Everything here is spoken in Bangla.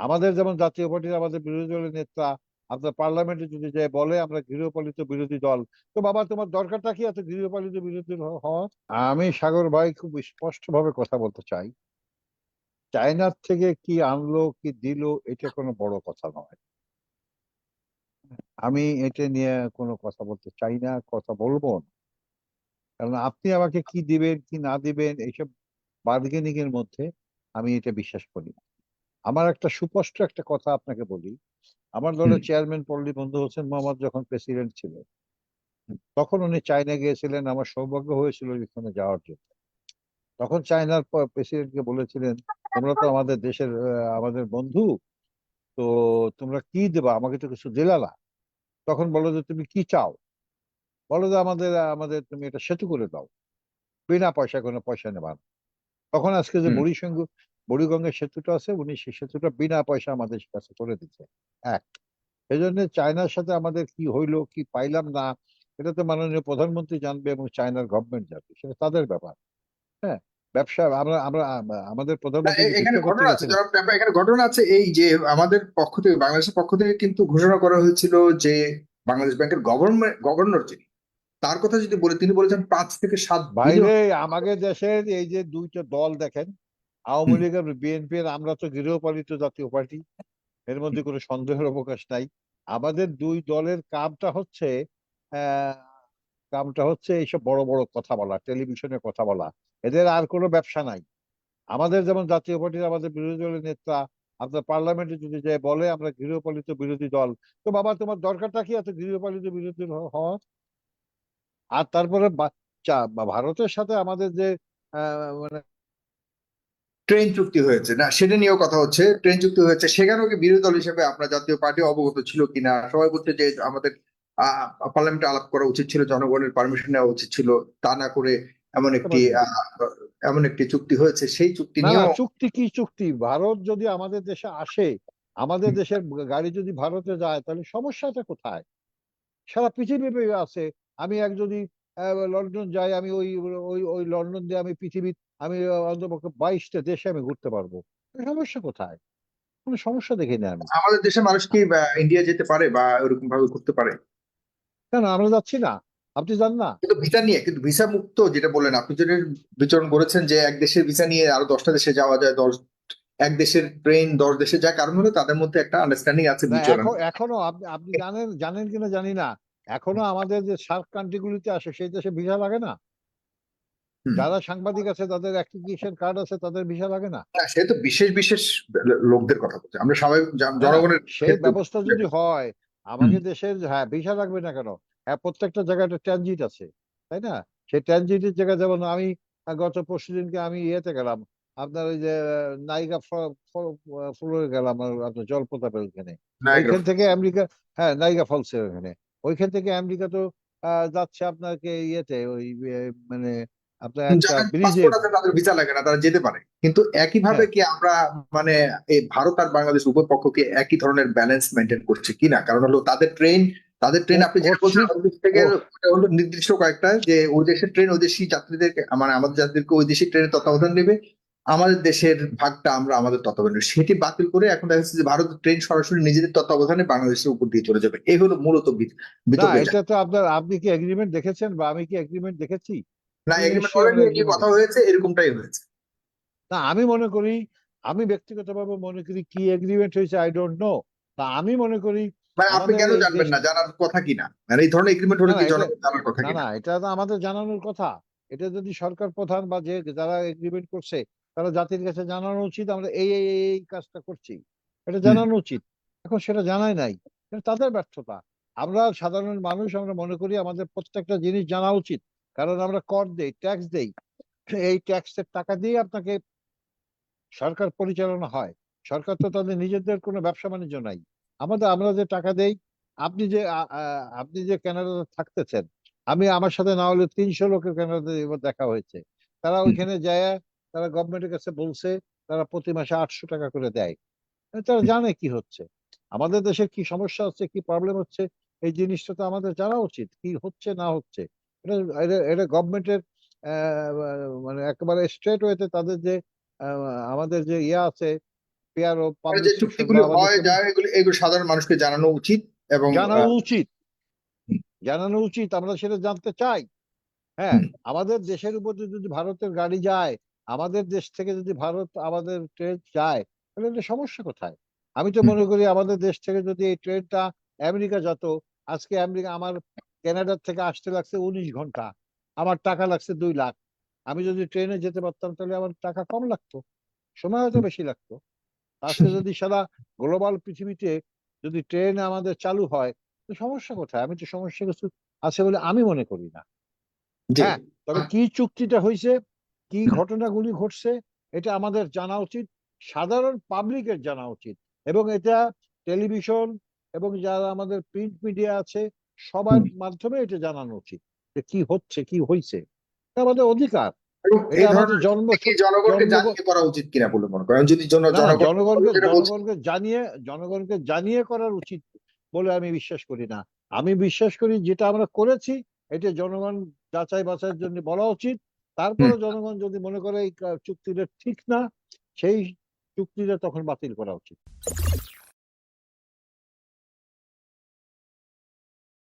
আমাদের যেমন জাতীয় পার্টির আমাদের বিরোধী দলের নেতা, আপনার পার্লামেন্টে যদি যায় বলে, আমরা গৃহপালিত বিরোধী দল। তো বাবা, তোমার দরকারটা কি এত গৃহপালিত বিরোধী হওয়া আমি সাগর ভাই খুব স্পষ্ট ভাবে কথা বলতে চাই। চায়নার থেকে কি আনলো, কি দিল, এটা কোনো বড় কথা নয়। আমি এটা নিয়ে কোনো কথা বলতে চাই না, কথা বলব না। কারণ আপনি আমাকে কি দিবেন, কি না দিবেন, এইসব বার্গেনিং এর মধ্যে আমি এটা বিশ্বাস করি না। আমার একটা সুস্পষ্ট একটা কথা আপনাকে বলি। আমার দলের চেয়ারম্যান পল্লী বন্ধু হোসেন মোহাম্মদ যখন প্রেসিডেন্ট ছিলেন তখন উনি চায়না গিয়েছিলেন আমার সৌভাগ্য হয়েছিল ওইখানে যাওয়ার জন্য। তখন চায়নার প্রেসিডেন্টকে বলেছিলেন তোমরা তো আমাদের দেশের আমাদের বন্ধু তো তোমরা কি দেবা? আমাকে তো কিছু দিলা না। তখন বলো যে তুমি কি চাও? বলো যে আমাদের আমাদের তুমি এটা সেতু করে দাও। বিনা পয়সা কোনো পয়সা নেবা না। তখন আজকে যে। বুড়িসঙ্গ বুড়িগঙ্গের সেতুটা আছে উনি সেই সেতুটা বিনা পয়সা আমাদের কাছে করে দিচ্ছে এক। এই জন্য চায়নার সাথে আমাদের কি হইল কি পাইলাম না এটা তো মাননীয় প্রধানমন্ত্রী জানবে এবং চায়নার গভর্নমেন্ট জানবে সেটা তাদের ব্যাপার। হ্যাঁ ব্যবসা আমরা আমরা আমাদের প্রধানমন্ত্রী এখানে ঘটনা আছে এখানে ঘটনা আছে এই যে আমাদের পক্ষ থেকে বাংলাদেশের পক্ষ থেকে কিন্তু ঘোষণা করা হয়েছিল যে বাংলাদেশ ব্যাংকের গভর্নমেন্ট গভর্নর যিনি তার কথা যদি বলি তিনি বলেছেন পাঁচ থেকে সাত বাইরে আমাদের দেশের এই যে দুইটা দল দেখেন আওয়ামী লীগ আর বিএনপি আমরা তো গৃহপালিত জাতীয় পার্টি এর মধ্যে কোনো সন্দেহের অবকাশ নাই। আমাদের দুই দলের কামটা হচ্ছে কামটা হচ্ছে এইসব বড় বড় কথা বলা টেলিভিশনে কথা বলা। এদের আর কোনো ব্যবসা নাই। আমাদের যেমন জাতীয় পার্টির আমাদের বিরোধী দলের নেতা আপনার পার্লামেন্টে যদি যায় বলে আমরা গৃহপালিত বিরোধী দল তো বাবা তোমার দরকারটা কি এত গৃহপালিত বিরোধী হওয়া আর তারপরে বাচ্চা ভারতের সাথে আমাদের যে আহ, মানে ট্রেন চুক্তি হয়েছে। না সেটা নিয়েও কথা হচ্ছে ট্রেন চুক্তি হয়েছে। সেখানেও কি বিরোধী দল হিসেবে আপনার জাতীয় পার্টি অবগত ছিল কিনা? সবাই বলছে যে আমাদের পার্লামেন্টে আলাপ করা উচিত ছিল জনগণের পারমিশন নেওয়া উচিত ছিল। তা না করে এমন একটি এমন একটি চুক্তি হয়েছে। সেই চুক্তি না না চুক্তি কি চুক্তি? ভারত যদি আমাদের দেশে আসে আমাদের দেশের গাড়ি যদি ভারতে যায় তাহলে সমস্যাটা কোথায়? সারা পৃথিবী আছে। আমি এক যদি লন্ডন যাই আমি ওই ওই ওই লন্ডন দিয়ে আমি পৃথিবীর আমি অন্তপক্ষে বাইশটা দেশে আমি ঘুরতে পারব। সমস্যা কোথায়? কোনো সমস্যা দেখি না আমি। আমাদের দেশের মানুষ কি ইন্ডিয়া যেতে পারে বা ওরকম ভাবে করতে পারে কেন আমরা যাচ্ছি না। আপনি যান না। কিন্তু ভিসা নিয়ে কিন্তু ভিসা মুক্ত যেটা বললেন আপনি যেটা বিচরণ করেছেন যে এক দেশের ভিসা নিয়ে আরও দশটা দেশে যাওয়া যায় দশ এক দেশের ট্রেন দশ দেশে যায় কারণ হলো তাদের মধ্যে একটা আন্ডারস্ট্যান্ডিং আছে বিচরণ এখন আপনি জানেন জানেন কিনা জানি না। এখনও আমাদের যে সার্ক কান্ট্রি গুলিতে আসে সেই দেশে ভিসা লাগে না? যারা সাংবাদিক আছে তাদের অ্যাপ্লিকেশন কার্ড আছে তাদের ভিসা লাগে না? সে তো বিশেষ বিশেষ লোকদের কথা বলছে। আমরা সবাই জনগণের সেই ব্যবস্থা যদি হয় আমাদের দেশের হ্যাঁ ভিসা লাগবে না কেন? হ্যাঁ প্রত্যেকটা জায়গায় একটা ট্রানজিট আছে তাই না? সেই ট্রানজিটের জায়গায় যেমন আমি গত পরশু দিনকে আমি ইয়েতে গেলাম আপনার ওই যে নাইগা ফ্লোরে গেলাম আপনার জলপ্রপাতের ওখানে নায়াগ্রা ওইখান থেকে আমেরিকা হ্যাঁ নাইগা ফলসের ওখানে ওইখান থেকে আমেরিকা তো যাচ্ছে আপনাকে ইয়েতে ওই মানে আপনার ব্রিজে। তাদের ভিসা লাগে না তারা যেতে পারে। কিন্তু একইভাবে হ্যাঁ। কি আমরা মানে এই ভারত আর বাংলাদেশ উভয় পক্ষকে একই ধরনের ব্যালেন্স মেনটেন করছে কিনা? কারণ হলো তাদের ট্রেন তাদের ট্রেন আপনি যেটা বলছেন থেকে হলো নির্দিষ্ট কয়েকটা যে ওই দেশের ট্রেন ওই দেশি যাত্রীদেরকে মানে আমাদের যাত্রীদেরকে ওই দেশি ট্রেনের তত্ত্বাবধান নেবে আমাদের দেশের ভাগটা আমরা আমাদের তত্ত্বাবধান। সেটি বাতিল করে এখন দেখা যাচ্ছে যে ভারত ট্রেন সরাসরি নিজেদের তত্ত্বাবধানে বাংলাদেশের উপর দিয়ে চলে যাবে। এই হলো মূলত এটা। তো আপনার আপনি কি এগ্রিমেন্ট দেখেছেন বা আমি কি এগ্রিমেন্ট দেখেছি? না এগ্রিমেন্ট agreement কথা হয়েছে এরকমটাই হয়েছে। না আমি মনে করি আমি ব্যক্তিগতভাবে মনে করি কি এগ্রিমেন্ট হয়েছে আই ডোন্ট নো তা আমি মনে করি মানে আপনি কেন জানবেন না? জানার কথা কিনা মানে এই ধরনের এগ্রিমেন্ট হলে কি জানার কথা না না? এটা তো আমাদের জানানোর কথা। এটা যদি সরকার প্রধান বা যে যারা এগ্রিমেন্ট করছে তারা জাতির কাছে জানানো উচিত আমরা এই এই এই কাজটা করছি। এটা জানানো উচিত। এখন সেটা জানাই নাই। এটা তাদের ব্যর্থতা। আমরা সাধারণ মানুষ আমরা মনে করি আমাদের প্রত্যেকটা জিনিস জানা উচিত। কারণ আমরা কর দেই ট্যাক্স দেই। এই ট্যাক্সের টাকা দিয়ে আপনাকে সরকার পরিচালনা হয়। সরকার তো তাদের নিজেদের কোনো ব্যবসা বাণিজ্য নাই। আমাদের আমরা যে টাকা দেই আপনি যে আপনি যে কানাডাতে থাকতেছেন আমি আমার সাথে না হলে তিনশো লোকের এবার দেখা হয়েছে। তারা ওইখানে যায় তারা গভর্নমেন্টের কাছে বলছে তারা প্রতি মাসে আটশো টাকা করে দেয়। তারা জানে কি হচ্ছে। আমাদের দেশে কি সমস্যা হচ্ছে কি প্রবলেম হচ্ছে এই জিনিসটা তো আমাদের জানা উচিত কি হচ্ছে না হচ্ছে। এটা এটা- গভর্নমেন্টের মানে একেবারে স্ট্রেট ওয়েতে তাদের যে আমাদের যে ইয়ে আছে ও মানে এগুলো সাধারণ মানুষকে জানানো উচিত এবং জানানো উচিত। জানানো উচিত আমরা সেটা জানতে চাই। হ্যাঁ আমাদের দেশের উপর যদি ভারতের গাড়ি যায় আমাদের দেশ থেকে যদি ভারত আমাদের ট্রেন যায় তাহলে এটা সমস্যা কোথায়? আমি তো মনে করি আমাদের দেশ থেকে যদি এই ট্রেনটা আমেরিকা যত আজকে আমেরিকা আমার কানাডার থেকে আসতে লাগছে উনিশ ঘণ্টা আমার টাকা লাগছে দুই লাখ। আমি যদি ট্রেনে যেতে পারতাম তাহলে আমার টাকা কম লাগতো সময় হয়তো বেশি লাগতো। আজকে যদি সারা গ্লোবাল পৃথিবীতে যদি ট্রেন আমাদের চালু হয় তো সমস্যা কোথায়? আমি তো সমস্যা কিছু আছে বলে আমি মনে করি না। হ্যাঁ তবে কি চুক্তিটা হয়েছে কি ঘটনাগুলি ঘটছে এটা আমাদের জানা উচিত সাধারণ পাবলিকের জানা উচিত। এবং এটা টেলিভিশন এবং যারা আমাদের প্রিন্ট মিডিয়া আছে সবার মাধ্যমে এটা জানানো উচিত যে কি হচ্ছে কি হয়েছে এটা আমাদের অধিকার। জনগণকে জানিয়ে জনগণকে জানিয়ে করার উচিত বলে আমি বিশ্বাস করি না। আমি বিশ্বাস করি যেটা আমরা করেছি এটা জনগণ যাচাই বাছাইয়ের জন্য বলা উচিত। তারপরে জনগণ যদি মনে করে এই চুক্তিটা ঠিক না, সেই চুক্তিটা তখন বাতিল করা উচিত।